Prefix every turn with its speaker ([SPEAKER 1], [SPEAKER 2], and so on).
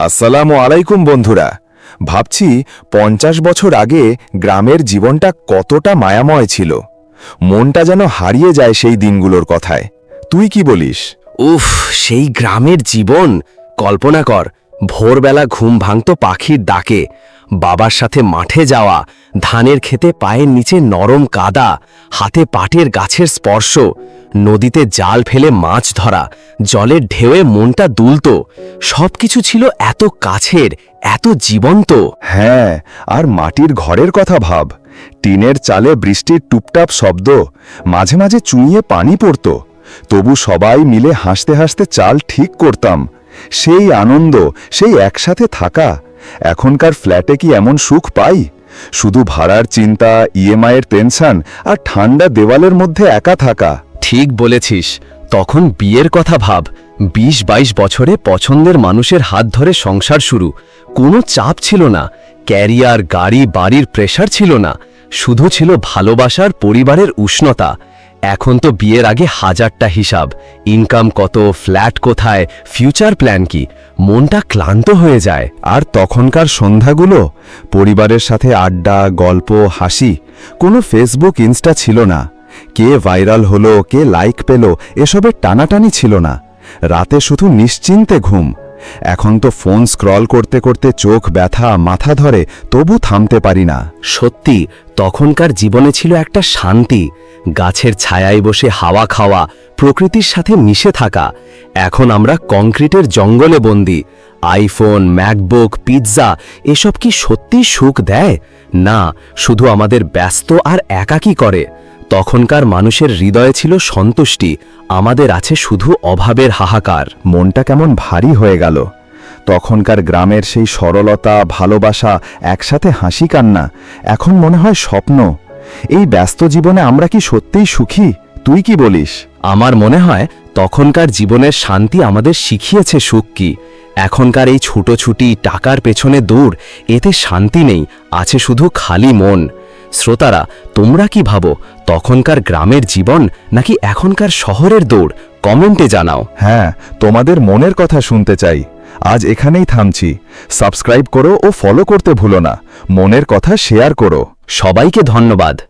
[SPEAKER 1] আসসালামু আলাইকুম, বন্ধুরা। ভাবছি পঞ্চাশ বছর আগে গ্রামের জীবনটা কতটা মায়াময় ছিল। মনটা যেন হারিয়ে যায় সেই দিনগুলোর কথায়। তুই কি বলিস?
[SPEAKER 2] উফ, সেই গ্রামের জীবন। কল্পনা কর, ভোরবেলা ঘুম ভাঙত পাখির ডাকে। বাবার সাথে মাঠে যাওয়া, ধানের খেতে পায়ের নিচে নরম কাদা, হাতে পাটের গাছের স্পর্শ, নদীতে জাল ফেলে মাছ ধরা, জলের ঢেউয়ে মনটা দুলত, সবকিছু ছিল এত কাছের, এত জীবন্ত।
[SPEAKER 1] হ্যাঁ আর মাটির ঘরের কথা ভাব। টিনের চালে বৃষ্টির টুপটাপ শব্দ, মাঝে মাঝে চুইয়ে পানি পড়ত। তবু সবাই মিলে হাসতে হাসতে চাল ঠিক করতাম। সেই আনন্দ, সেই একসাথে থাকা এখনকার ফ্ল্যাটে কি এমন সুখ পাই? শুধু ভাড়ার চিন্তা ইএমআইয়ের টেনশন আর ঠান্ডা দেওয়ালের মধ্যে একা থাকা।
[SPEAKER 2] ঠিক বলেছিস। তখন বিয়ের কথা ভাব। বিশ বাইশ বছরে পছন্দের মানুষের হাত ধরে সংসার শুরু। কোনো চাপ ছিল না। ক্যারিয়ার, গাড়ি, বাড়ির প্রেশার ছিল না। শুধু ছিল ভালোবাসার পরিবারের উষ্ণতা। এখন তো বিয়ের আগে হাজারটা হিসাব। ইনকাম কত, ফ্ল্যাট কোথায়, ফিউচার প্ল্যান কি? মনটা ক্লান্ত হয়ে যায়।
[SPEAKER 1] আর তখনকার সন্ধ্যাগুলো? পরিবারের সাথে আড্ডা, গল্প, হাসি, কোনো ফেসবুক ইনস্টা ছিল না। কে ভাইরাল হলো, কে লাইক পেল, এসবের টানাটানি ছিল না। রাতে শুধু নিশ্চিন্তে ঘুম। এখন তো ফোন স্ক্রল করতে করতে চোখ, ব্যথা, মাথা ধরে তবু থামতে পারি না।
[SPEAKER 2] সত্যি, তখনকার জীবনে ছিল একটা শান্তি। গাছের ছায়ায় বসে হাওয়া খাওয়া, প্রকৃতির সাথে মিশে থাকা। এখন আমরা কংক্রিটের জঙ্গলে বন্দি। আইফোন, ম্যাকবুক, পিৎজা, এসব কি সত্যি সুখ দেয়? না, শুধু আমাদের ব্যস্ত আর একাকী করে। তখনকার মানুষের হৃদয়ে ছিল সন্তুষ্টি আমাদের আছে শুধু অভাবের হাহাকার।
[SPEAKER 1] মনটা কেমন ভারী হয়ে গেল। তখনকার গ্রামের সেই সরলতা ভালোবাসা একসাথে হাসি কান্না এখন মনে হয় স্বপ্ন। এই ব্যস্ত জীবনে আমরা কি সত্যিই সুখী? তুই কি বলিস?
[SPEAKER 2] আমার মনে হয় তখনকার জীবনের শান্তি আমাদের শিখিয়েছে সুখ কি। এখনকার এই ছুটোছুটি টাকার পেছনে দৌড় এতে শান্তি নেই আছে শুধু খালি মন। শ্রোতারা তোমরা কি ভাবো তখনকার গ্রামের জীবন নাকি এখনকার শহরের দৌড়? কমেন্টে জানাও।
[SPEAKER 1] হ্যাঁ তোমাদের মনের কথা শুনতে চাই। আজ এখানেই থামছি। সাবস্ক্রাইব করো ও ফলো করতে ভুলো না। মনের কথা শেয়ার করো।
[SPEAKER 2] সবাইকে ধন্যবাদ।